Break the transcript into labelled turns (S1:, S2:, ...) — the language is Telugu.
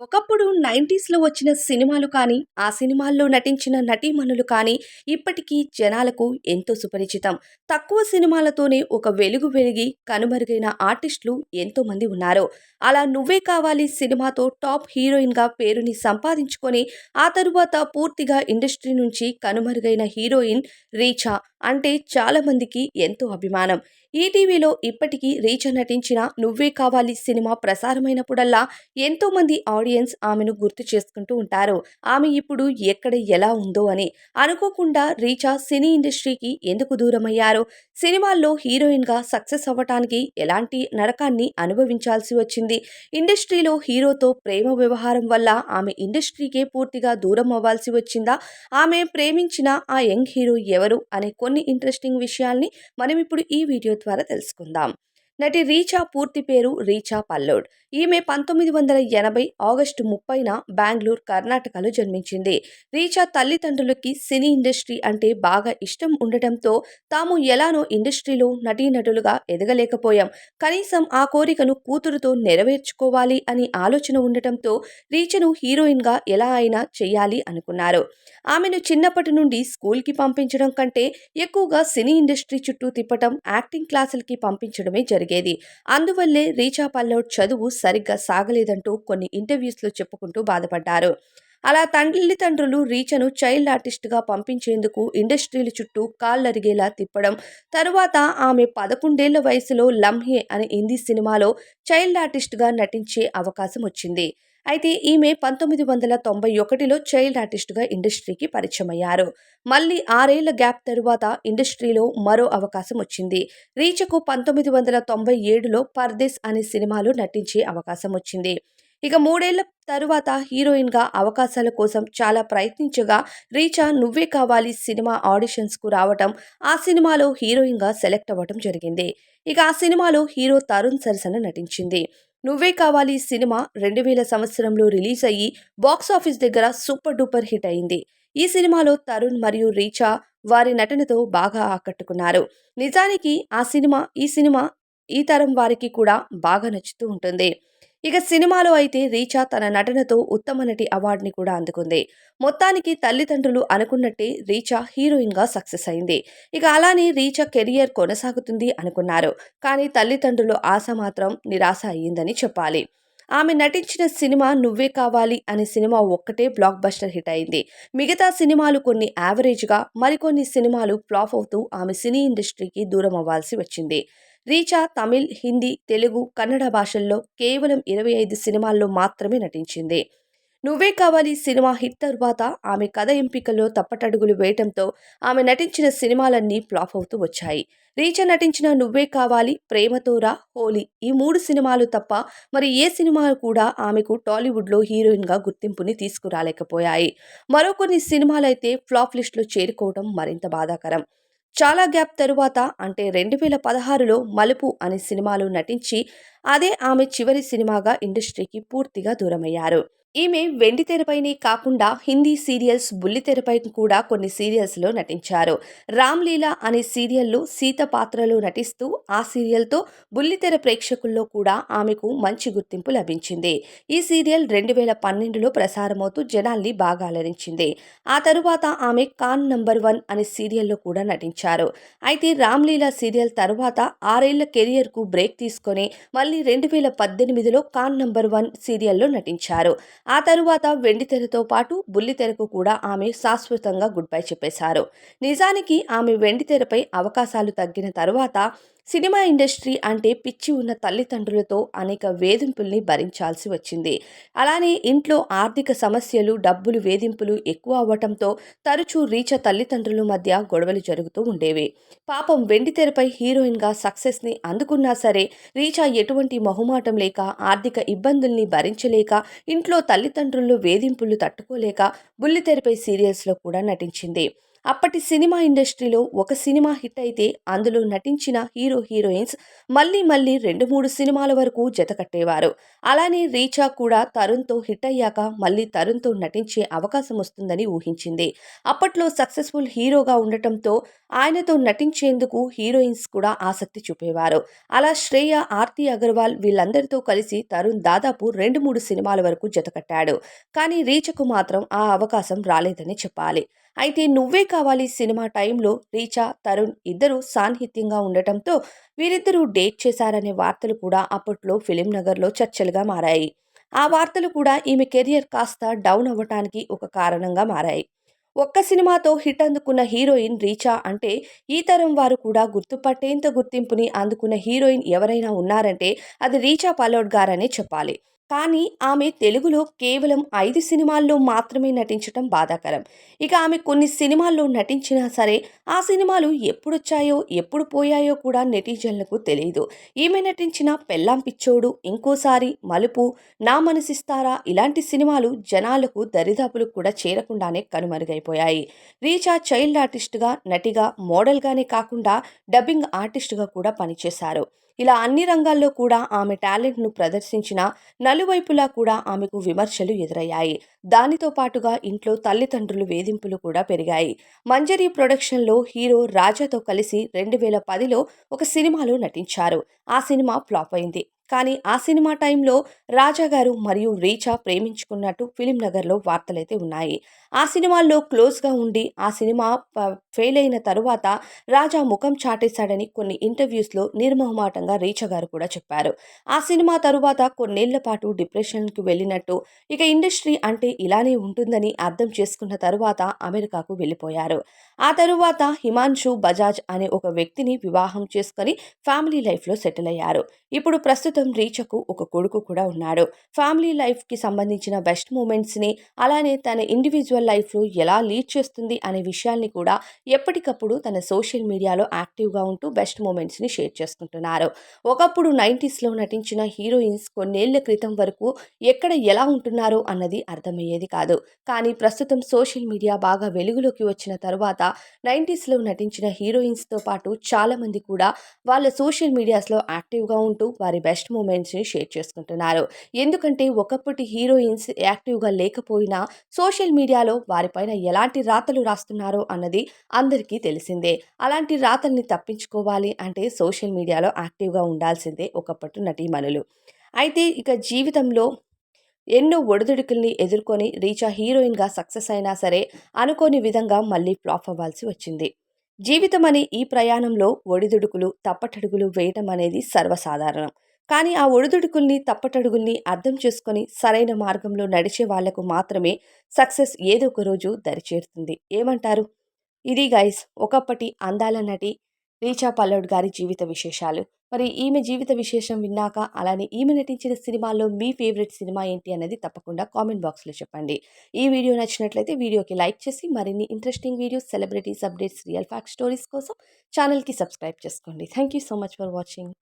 S1: ఒకప్పుడు 90స్‌లో వచ్చిన సినిమాలు కానీ, ఆ సినిమాల్లో నటించిన నటీమణులు కానీ ఇప్పటికీ జనాలకు ఎంతో సుపరిచితం. తక్కువ సినిమాలతోనే ఒక వెలుగు వెలిగి కనుమరుగైన ఆర్టిస్టులు ఎంతోమంది ఉన్నారు. అలా 'నువ్వే కావాలి' సినిమాతో టాప్ హీరోయిన్‌గా పేరుని సంపాదించుకొని, ఆ తరువాత పూర్తిగా ఇండస్ట్రీ నుంచి కనుమరుగైన హీరోయిన్ రీచా అంటే చాలామందికి ఎంతో అభిమానం. ఈటీవీలో ఇప్పటికీ రీచా నటించిన 'నువ్వే కావాలి' సినిమా ప్రసారమైనప్పుడల్లా ఎంతోమంది ఆడియన్స్ ఆమెను గుర్తు చేసుకుంటూ ఉంటారు. ఆమె ఇప్పుడు ఎక్కడ ఎలా ఉందో అని. అనుకోకుండా రీచా సినీ ఇండస్ట్రీకి ఎందుకు దూరమయ్యారు? సినిమాల్లో హీరోయిన్‌గా సక్సెస్ అవ్వటానికి ఎలాంటి నరకాన్ని అనుభవించాల్సి వచ్చింది? ఇండస్ట్రీలో హీరోతో ప్రేమ వ్యవహారం వల్ల ఆమె ఇండస్ట్రీకే పూర్తిగా దూరం అవ్వాల్సి వచ్చిందా? ఆమె ప్రేమించిన ఆ యంగ్ హీరో ఎవరు? అనే కొన్ని ఇంట్రెస్టింగ్ విషయాల్ని మనం ఇప్పుడు ఈ వీడియో ద్వారా తెలుసుకుందాం. నటి రీచా పూర్తి పేరు రీచా పల్లోడ్. ఈమె పంతొమ్మిది వందల ఎనభై ఆగస్టు ముప్పైన బెంగళూరు, కర్ణాటకలో జన్మించింది. రీచా తల్లిదండ్రులకి సినీ ఇండస్ట్రీ అంటే బాగా ఇష్టం ఉండటంతో తాము ఎలానో ఇండస్ట్రీలో నటీనటులుగా ఎదగలేకపోయాం. కనీసం ఆ కోరికను కూతురుతో నెరవేర్చుకోవాలి అని ఆలోచన ఉండటంతో రీచను హీరోయిన్‌గా ఎలా అయినా చేయాలి అనుకున్నారు. ఆమెను చిన్నప్పటి నుండి స్కూల్‌కి పంపించడం కంటే ఎక్కువగా సినీ ఇండస్ట్రీ చుట్టూ తిప్పటం, యాక్టింగ్ క్లాసులకి పంపించడమే జరిగింది అందువల్లే రీచా పల్లోడ్ చదువు సరిగ్గా సాగలేదంటూ కొన్ని ఇంటర్వ్యూస్‌లో చెప్పుకుంటూ బాధపడ్డారు. అలా తల్లిదండ్రులు రీచను చైల్డ్ ఆర్టిస్ట్‌గా పంపించేందుకు ఇండస్ట్రీల చుట్టూ కాళ్ళరిగేలా తిప్పడం, తరువాత ఆమె పదకొండేళ్ళ వయసులో 'లమ్హే' అనే హిందీ సినిమాలో చైల్డ్ ఆర్టిస్ట్‌గా నటించే అవకాశం వచ్చింది. అయితే ఈమె పంతొమ్మిది వందల తొంభై ఒకటిలో చైల్డ్ ఆర్టిస్ట్‌గా ఇండస్ట్రీకి పరిచయమయ్యారు. మళ్ళీ ఆరేళ్ళ గ్యాప్ తరువాత ఇండస్ట్రీలో మరో అవకాశం వచ్చింది. రీచకు పంతొమ్మిది వందల తొంభై ఏడులో 'పర్దేశ్' అనే సినిమాలో నటించే అవకాశం వచ్చింది. ఇక మూడేళ్ళ తరువాత హీరోయిన్‌గా అవకాశాల కోసం చాలా ప్రయత్నించగా రీచా 'నువ్వే కావాలి' సినిమా ఆడిషన్స్‌కు రావటం, ఆ సినిమాలో హీరోయిన్‌గా సెలెక్ట్ అవ్వటం జరిగింది. ఇక ఆ సినిమాలో హీరో తరుణ్ సరసన నటించింది. 'నువ్వే కావాలి' సినిమా రెండు వేల సంవత్సరంలో రిలీజ్ అయ్యి బాక్సాఫీస్ దగ్గర సూపర్ డూపర్ హిట్ అయింది. ఈ సినిమాలో తరుణ్ మరియు రీచా వారి నటనతో బాగా ఆకట్టుకున్నారు. నిజానికి ఆ సినిమా ఈ సినిమా ఈ తరం వారికి కూడా బాగా నచ్చుతూ ఉంటుంది. ఇక సినిమాలో అయితే రీచా తన నటనతో ఉత్తమ నటి అవార్డుని కూడా అందుకుంది. మొత్తానికి తల్లిదండ్రులు అనుకున్నట్టే రీచా హీరోయిన్‌గా సక్సెస్ అయింది. ఇక అలానే రీచా కెరియర్ కొనసాగుతుంది అనుకున్నారు. కానీ తల్లిదండ్రులు ఆశ మాత్రం నిరాశ అయ్యిందని చెప్పాలి. ఆమె నటించిన సినిమా 'నువ్వే కావాలి' అనే సినిమా ఒక్కటే బ్లాక్ బస్టర్ హిట్ అయింది. మిగతా సినిమాలు కొన్ని యావరేజ్‌గా, మరికొన్ని సినిమాలు ఫ్లాప్ అవుతూ ఆమె సినీ ఇండస్ట్రీకి దూరమవ్వాల్సి వచ్చింది. రీచా తమిళ్, హిందీ, తెలుగు, కన్నడ భాషల్లో కేవలం ఇరవై ఐదు సినిమాల్లో మాత్రమే నటించింది. 'నువ్వే కావాలి' సినిమా హిట్ తరువాత ఆమె కథ ఎంపికలో తప్పటడుగులు వేయటంతో ఆమె నటించిన సినిమాలన్నీ ఫ్లాప్ అవుతూ వచ్చాయి. రీచా నటించిన 'నువ్వే కావాలి', 'ప్రేమతో రా', 'హోలీ' ఈ మూడు సినిమాలు తప్ప మరి ఏ సినిమా కూడా ఆమెకు టాలీవుడ్‌లో హీరోయిన్‌గా గుర్తింపుని తీసుకురాలేకపోయాయి. మరో కొన్ని సినిమాలైతే ఫ్లాప్ లిస్ట్‌లో చేరుకోవడం మరింత బాధాకరం. చాలా గ్యాప్ తరువాత అంటే రెండు వేల పదహారులో 'మలుపు' అనే సినిమాలో నటించి అదే ఆమె చివరి సినిమాగా ఇండస్ట్రీకి పూర్తిగా దూరమయ్యారు. ఈమె వెండితెరపైనే కాకుండా హిందీ సీరియల్స్, బుల్లితెరపై కూడా కొన్ని సీరియల్స్‌లో నటించారు. 'రామ్లీలా' అనే సీరియల్‌లో సీత పాత్రలో నటిస్తూ ఆ సీరియల్‌తో బుల్లితెర ప్రేక్షకుల్లో కూడా ఆమెకు మంచి గుర్తింపు లభించింది. ఈ సీరియల్ రెండు వేల పన్నెండులో ప్రసారమవుతూ జనాల్ని బాగా అలరించింది. ఆ తరువాత ఆమె కాన్ నంబర్ వన్' అనే సీరియల్‌లో కూడా నటించారు. అయితే 'రామ్లీలా' సీరియల్ తరువాత ఆరేళ్ళ కెరియర్‌కు బ్రేక్ తీసుకొని మళ్ళీ రెండు వేల పద్దెనిమిదిలో కాన్ నంబర్ వన్' సీరియల్‌లో నటించారు. ఆ తరువాత వెండితెరతో పాటు బుల్లితెరకు కూడా ఆమె శాశ్వతంగా గుడ్ బై చెప్పేశారు. నిజానికి ఆమె వెండితెరపై అవకాశాలు తగ్గిన తరువాత సినిమా ఇండస్ట్రీ అంటే పిచ్చి ఉన్న తల్లిదండ్రులతో అనేక వేధింపుల్ని భరించాల్సి వచ్చింది. అలానే ఇంట్లో ఆర్థిక సమస్యలు, డబ్బులు వేధింపులు ఎక్కువ అవ్వటంతో తరచూ రీచా తల్లిదండ్రుల మధ్య గొడవలు జరుగుతూ ఉండేవి. పాపం వెండితెరపై హీరోయిన్‌గా సక్సెస్‌ని అందుకున్నా సరే రీచా ఎటువంటి మొహమాటం లేక, ఆర్థిక ఇబ్బందుల్ని భరించలేక, ఇంట్లో తల్లిదండ్రులు వేధింపులు తట్టుకోలేక బుల్లితెరపై సీరియల్స్‌లో కూడా నటించింది. అప్పటి సినిమా ఇండస్ట్రీలో ఒక సినిమా హిట్ అయితే అందులో నటించిన హీరో హీరోయిన్స్ మళ్ళీ మళ్ళీ రెండు మూడు సినిమాల వరకు జత కట్టేవారు. అలానే రీచా కూడా తరుణ్తో హిట్ అయ్యాక మళ్ళీ తరుణ్తో నటించే అవకాశం వస్తుందని ఊహించింది. అప్పట్లో సక్సెస్ఫుల్ హీరోగా ఉండటంతో ఆయనతో నటించేందుకు హీరోయిన్స్ కూడా ఆసక్తి చూపేవారు. అలా శ్రేయ ఆర్తి అగర్వాల్ వీళ్ళందరితో కలిసి తరుణ్ దాదాపు రెండు మూడు సినిమాల వరకు జతకట్టాడు కానీ రీచకు మాత్రం ఆ అవకాశం రాలేదని చెప్పాలి. అయితే నువ్వే కావాలి సినిమా టైంలో రీచా తరుణ్ ఇద్దరు సాన్నిహిత్యంగా ఉండటంతో వీరిద్దరూ డేట్ చేశారనే వార్తలు కూడా అప్పట్లో ఫిలిం నగర్లో చర్చలుగా మారాయి. ఆ వార్తలు కూడా ఈమె కెరియర్ కాస్త డౌన్ అవ్వటానికి ఒక కారణంగా మారాయి. ఒక్క సినిమాతో హిట్ అందుకున్న హీరోయిన్ రీచా అంటే ఈ తరం వారు కూడా గుర్తుపట్టేంత గుర్తింపుని అందుకున్న హీరోయిన్ ఎవరైనా ఉన్నారంటే అది రీచా పలోడ్ గారనే చెప్పాలి. కానీ ఆమె తెలుగులో కేవలం ఐదు సినిమాల్లో మాత్రమే నటించటం బాధాకరం. ఇక ఆమె కొన్ని సినిమాల్లో నటించినా సరే ఆ సినిమాలు ఎప్పుడొచ్చాయో ఎప్పుడు పోయాయో కూడా నెటిజన్లకు తెలియదు ఈమె నటించిన పెళ్ళాం పిచ్చోడు ఇంకోసారి మలుపు నా మనసిస్తారా ఇలాంటి సినిమాలు జనాలకు దరిదాపులకు కూడా చేరకుండానే కనుమరుగైపోయాయి. రీచా చైల్డ్ ఆర్టిస్ట్గా నటిగా మోడల్గానే కాకుండా డబ్బింగ్ ఆర్టిస్ట్గా కూడా పనిచేశారు. ఇలా అన్ని రంగాల్లో కూడా ఆమె టాలెంట్ను ప్రదర్శించిన నలువైపులా కూడా ఆమెకు విమర్శలు ఎదురయ్యాయి. దానితో పాటుగా ఇంట్లో తల్లిదండ్రులు వేధింపులు కూడా పెరిగాయి. మంజరి ప్రొడక్షన్లో హీరో రాజాతో కలిసి రెండు వేల పదిలో ఒక సినిమాలో నటించారు. ఆ సినిమా ఫ్లాప్ అయింది. కానీ ఆ సినిమా టైంలో రాజా గారు మరియు రీచా ప్రేమించుకున్నట్టు ఫిలిం నగర్లో వార్తలైతే ఉన్నాయి. ఆ సినిమాల్లో క్లోజ్గా ఉండి ఆ సినిమా ఫెయిల్ అయిన తరువాత రాజా ముఖం చాటేశాడని కొన్ని ఇంటర్వ్యూస్లో నిర్మోహమాటంగా రీచా గారు కూడా చెప్పారు. ఆ సినిమా తరువాత కొన్నేళ్ళ పాటు డిప్రెషన్కి వెళ్ళినట్టు ఇక ఇండస్ట్రీ అంటే ఇలానే ఉంటుందని అర్థం చేసుకున్న తరువాత అమెరికాకు వెళ్ళిపోయారు. ఆ తరువాత హిమాన్షు బజాజ్ అనే ఒక వ్యక్తిని వివాహం చేసుకొని ఫ్యామిలీ లైఫ్లో సెటిల్ అయ్యారు. ఇప్పుడు ప్రస్తుతం రీచకు ఒక కొడుకు కూడా ఉన్నాడు. ఫ్యామిలీ లైఫ్కి సంబంధించిన బెస్ట్ మూమెంట్స్ని అలానే తన ఇండివిజువల్ లైఫ్లో ఎలా లీడ్ చేస్తుంది అనే విషయాల్ని కూడా ఎప్పటికప్పుడు తన సోషల్ మీడియాలో యాక్టివ్గా ఉంటూ బెస్ట్ మూమెంట్స్ని షేర్ చేసుకుంటున్నారు. ఒకప్పుడు నైంటీస్లో నటించిన హీరోయిన్స్ కొన్నేళ్ళ క్రితం వరకు ఎక్కడ ఎలా ఉంటున్నారో అన్నది అర్థమయ్యేది కాదు. కానీ ప్రస్తుతం సోషల్ మీడియా బాగా వెలుగులోకి వచ్చిన తరువాత నైంటీస్లో నటించిన హీరోయిన్స్తో పాటు చాలామంది కూడా వాళ్ళ సోషల్ మీడియాస్లో యాక్టివ్గా ఉంటూ వారి బెస్ట్ బెస్ట్ మూమెంట్స్ని షేర్ చేసుకుంటున్నారు. ఎందుకంటే ఒకప్పటి హీరోయిన్స్ యాక్టివ్గా లేకపోయినా సోషల్ మీడియాలో వారిపైన ఎలాంటి రాతలు రాస్తున్నారో అన్నది అందరికీ తెలిసిందే. అలాంటి రాతల్ని తప్పించుకోవాలి అంటే సోషల్ మీడియాలో యాక్టివ్గా ఉండాల్సిందే ఒకప్పటి నటీమణులు. అయితే ఇక జీవితంలో ఎన్నో ఒడిదుడుకుల్ని ఎదుర్కొని రీచా హీరోయిన్గా సక్సెస్ అయినా సరే అనుకోని విధంగా మళ్ళీ ఫ్లాప్ అవ్వాల్సి వచ్చింది. జీవితం అనే ఈ ప్రయాణంలో ఒడిదుడుకులు తప్పటడుగులు వేయటం అనేది సర్వసాధారణం. కానీ ఆ ఒడిదుడుకుల్ని తప్పటడుగుల్ని అర్థం చేసుకొని సరైన మార్గంలో నడిచే వాళ్ళకు మాత్రమే సక్సెస్ ఏదో ఒక రోజు దరిచేరుతుంది. ఏమంటారు? ఇది గైస్ ఒకప్పటి అందాల నటి రీచా పల్లౌడ్ గారి జీవిత విశేషాలు. మరి ఈమె జీవిత విశేషం విన్నాక అలానే ఈమె నటించిన సినిమాల్లో మీ ఫేవరెట్ సినిమా ఏంటి అనేది తప్పకుండా కామెంట్ బాక్స్లో చెప్పండి. ఈ వీడియో నచ్చినట్లయితే వీడియోకి లైక్ చేసి మరిన్ని interesting videos celebrities updates real fact stories కోసం ఛానల్కి సబ్స్క్రైబ్ చేసుకోండి. Thank you so much for watching.